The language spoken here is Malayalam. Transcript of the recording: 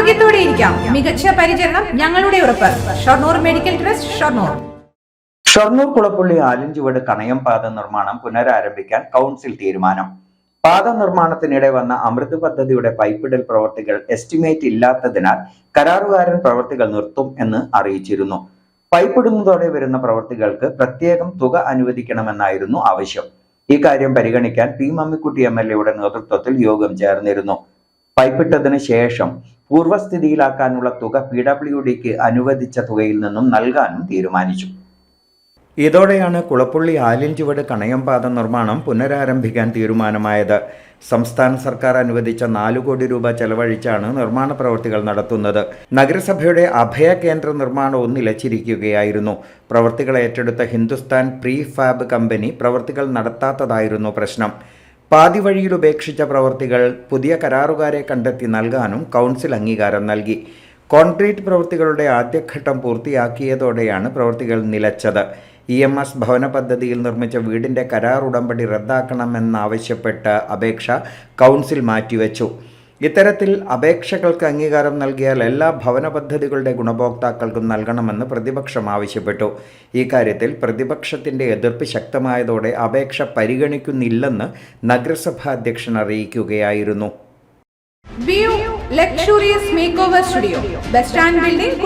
ആരോഗ്യത്തോടെ ഇരിക്കാം. മികച്ച പരിചരണം ഞങ്ങളുടെ ഉറപ്പ്. Shoranur medical trust Shoranur. Shoranur Kulappully Alanchuvadu Kanayam പാത നിർമ്മാണം പുനരാരംഭിക്കാൻ കൗൺസിൽ തീരുമാനം. പാത നിർമ്മാണത്തിനിടെ വന്ന അമൃത് പദ്ധതിയുടെ പൈപ്പിടൽ പ്രവൃത്തികൾ എസ്റ്റിമേറ്റ് ഇല്ലാത്തതിനാൽ കരാറുകാരൻ പ്രവൃത്തികൾ നിർത്തും എന്ന് അറിയിച്ചിരുന്നു. പൈപ്പിടുന്നതോടെ വരുന്ന പ്രവൃത്തികൾക്ക് പ്രത്യേകം തുക അനുവദിക്കണമെന്നായിരുന്നു ആവശ്യം. ഇക്കാര്യം കാര്യം പരിഗണിക്കാൻ പി മമ്മിക്കുട്ടി എം എൽ എയുടെ നേതൃത്വത്തിൽ യോഗം ചേർന്നിരുന്നു. പൈപ്പിട്ടതിന് ശേഷം പൂർവസ്ഥിതിയിലാക്കാനുള്ള തുക പി ഡബ്ല്യു ഡിക്ക് അനുവദിച്ച തുകയിൽ നിന്നും നൽകാനും തീരുമാനിച്ചു. ഇതോടെയാണ് കുളപ്പുള്ളി ആലിഞ്ചുവട് കണയംപാത നിർമ്മാണം പുനരാരംഭിക്കാൻ തീരുമാനമായത്. സംസ്ഥാന സർക്കാർ അനുവദിച്ച നാലു കോടി രൂപ ചെലവഴിച്ചാണ് നിർമ്മാണ പ്രവൃത്തികൾ നടത്തുന്നത്. നഗരസഭയുടെ അഭയ കേന്ദ്ര നിർമ്മാണവും നിലച്ചിരിക്കുകയായിരുന്നു പ്രവൃത്തികൾ ഏറ്റെടുത്ത ഹിന്ദുസ്ഥാൻ പ്രീ ഫാബ് കമ്പനി പ്രവൃത്തികൾ നടത്താത്തതായിരുന്നു പ്രശ്നം. പാതി വഴിയിൽ ഉപേക്ഷിച്ച പ്രവൃത്തികൾ പുതിയ കരാറുകാരെ കണ്ടെത്തി നൽകാനും കൗൺസിൽ അംഗീകാരം നൽകി. കോൺക്രീറ്റ് പ്രവൃത്തികളുടെ ആദ്യഘട്ടം പൂർത്തിയാക്കിയതോടെയാണ് പ്രവൃത്തികൾ നിലച്ചത്. ഇ എം എസ് ഭവന പദ്ധതിയിൽ നിർമ്മിച്ച വീടിന്റെ കരാർ ഉടമ്പടി റദ്ദാക്കണമെന്നാവശ്യപ്പെട്ട അപേക്ഷ കൗൺസിൽ മാറ്റിവെച്ചു. ഇത്തരത്തിൽ അപേക്ഷകൾക്ക് അംഗീകാരം നൽകിയാൽ എല്ലാ ഭവന പദ്ധതികളുടെ ഗുണഭോക്താക്കൾക്കും നൽകണമെന്ന് പ്രതിപക്ഷം ആവശ്യപ്പെട്ടു. ഈ കാര്യത്തിൽ പ്രതിപക്ഷത്തിന്റെ എതിർപ്പ് ശക്തമായതോടെ അപേക്ഷ പരിഗണിക്കുന്നില്ലെന്ന് നഗരസഭാ അധ്യക്ഷൻ അറിയിക്കുകയായിരുന്നു. Bus stand building